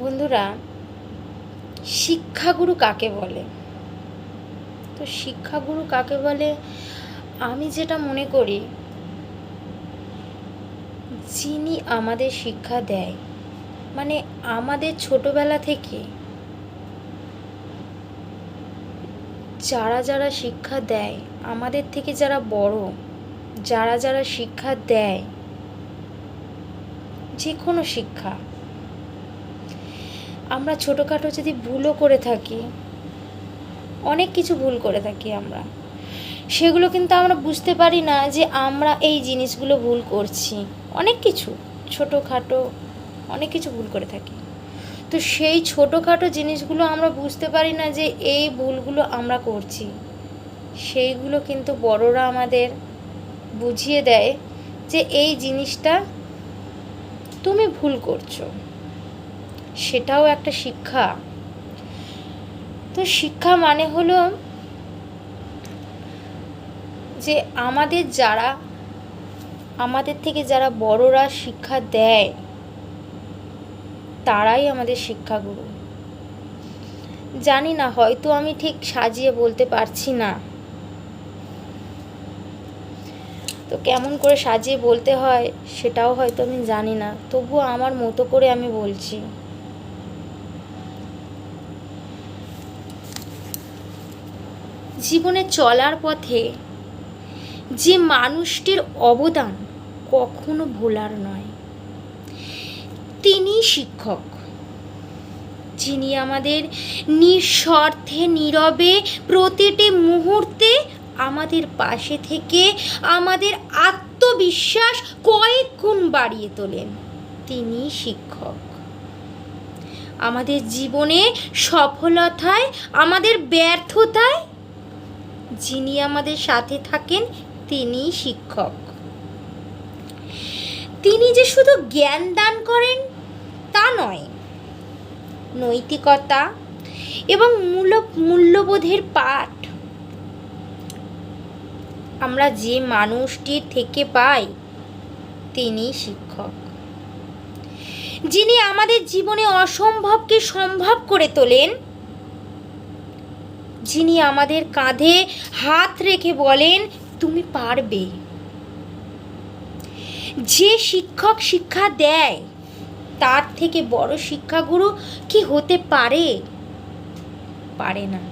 বন্ধুরা, শিক্ষাগুরু কাকে বলে? তো শিক্ষাগুরু কাকে বলে? আমি যেটা মনে করি, যিনি আমাদের শিক্ষা দেয় মানে আমাদের ছোটবেলা থেকে যারা যারা শিক্ষা দেয়, আমাদের থেকে যারা বড়, যারা যারা শিক্ষা দেয় যে কোনো শিক্ষা আমরা ছোটোখাটো যদি ভুলও করে থাকি, অনেক কিছু ভুল করে থাকি আমরা। সেগুলো কিন্তু আমরা বুঝতে পারি না যে আমরা এই জিনিসগুলো ভুল করছি। অনেক কিছু, ছোটোখাটো অনেক কিছু ভুল করে থাকি। তো সেই ছোটোখাটো জিনিসগুলো আমরা বুঝতে পারি না যে এই ভুলগুলো আমরা করছি। সেইগুলো কিন্তু বড়রা আমাদের বুঝিয়ে দেয় যে এই জিনিসটা তুমি ভুল করছ। সেটাও একটা শিক্ষা। তো শিক্ষা মানে হলো যে আমাদের যারা, আমাদের থেকে যারা বড়রা শিক্ষা দেয়, তারাই আমাদের শিক্ষাগুরু। জানি না, হয়তো আমি ঠিক সাজিয়ে বলতে পারছি না। তো কেমন করে সাজিয়ে বলতে হয়, সেটাও হয়তো আমি জানি না। তবুও আমার মতো করে আমি বলছি। জীবনে চলার পথে যে মানুষটির অবদান কখনো ভোলার নয়। তিনি শিক্ষক, যিনি আমাদের নিঃস্বার্থে, নীরবে প্রতিটি মুহূর্তে আমাদের পাশে থেকে আমাদের আত্মবিশ্বাস কয়েক গুণ বাড়িয়ে তোলেন। তিনি শিক্ষক। আমাদের জীবনে সফলতায়, আমাদের ব্যর্থতায় যিনি আমাদের সাথে থাকেন, তিনি শিক্ষক। তিনি যে শুধু জ্ঞান দান করেন, তা নয়, নৈতিকতা এবং মূল্য মূল্যবোধের পাঠ। আমরা যে মানুষটির থেকে পাই, তিনি শিক্ষক। যিনি আমাদের জীবনে অসম্ভবকে সম্ভব করে তোলেন যিনি আমাদের কাঁধে হাত রেখে বলেন, তুমি পারবে। যে শিক্ষক শিক্ষা দেয়, তার থেকে বড় শিক্ষাগুরু কি হতে পারে? পারে না।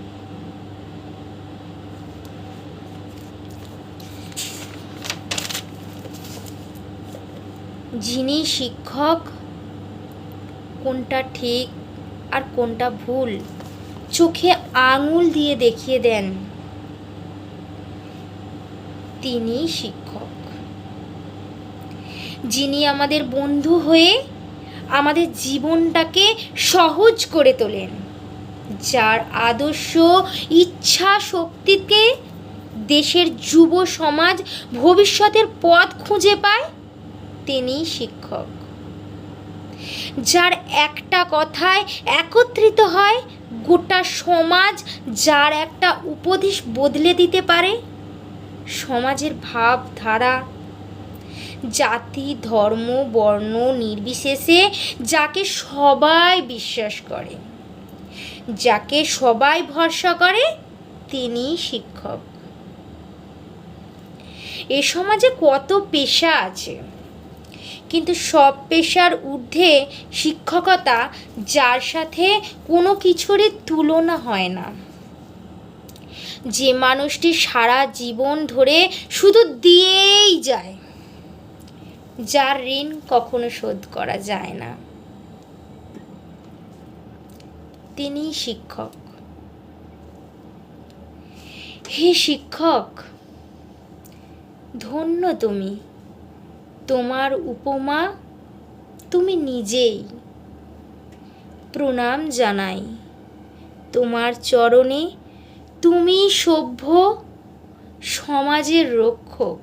যিনি শিক্ষক, কোনটা ঠিক আর কোনটা ভুল? চোখে আঙুল দিয়ে দেখিয়ে দেন। তিনি শিক্ষক। যিনি আমাদের বন্ধু হয়ে আমাদের জীবনটাকে সহজ করে তোলেন, যার আদর্শ, ইচ্ছা শক্তিকে দেশের যুব সমাজ ভবিষ্যতের পথ খুঁজে পায়, তিনি শিক্ষক। যার একটা কথায় একত্রিত হয়, গোটা সমাজ যার একটা উপদেশ বদলে দিতে পারে। সমাজের ভাবধারা, জাতি, ধর্ম, বর্ণ, নির্বিশেষে যাকে সবাই বিশ্বাস করে, যাকে সবাই ভরসা করে, তিনি শিক্ষক। এ সমাজে কত পেশা আছে? কিন্তু সব পেশার ঊর্ধ্বে শিক্ষকতা যার সাথে কোনো কিছুরই তুলনা হয় না। যে মানুষটি সারা জীবন ধরে শুধু দিয়েই যায়, যার ঋণ কখনো শোধ করা যায় না। তিনি শিক্ষক। হে শিক্ষক, ধন্য তুমি। তোমার উপমা তুমি নিজেই প্রণাম জানাই। তোমার চরণে তুমি সভ্য সমাজের রক্ষক।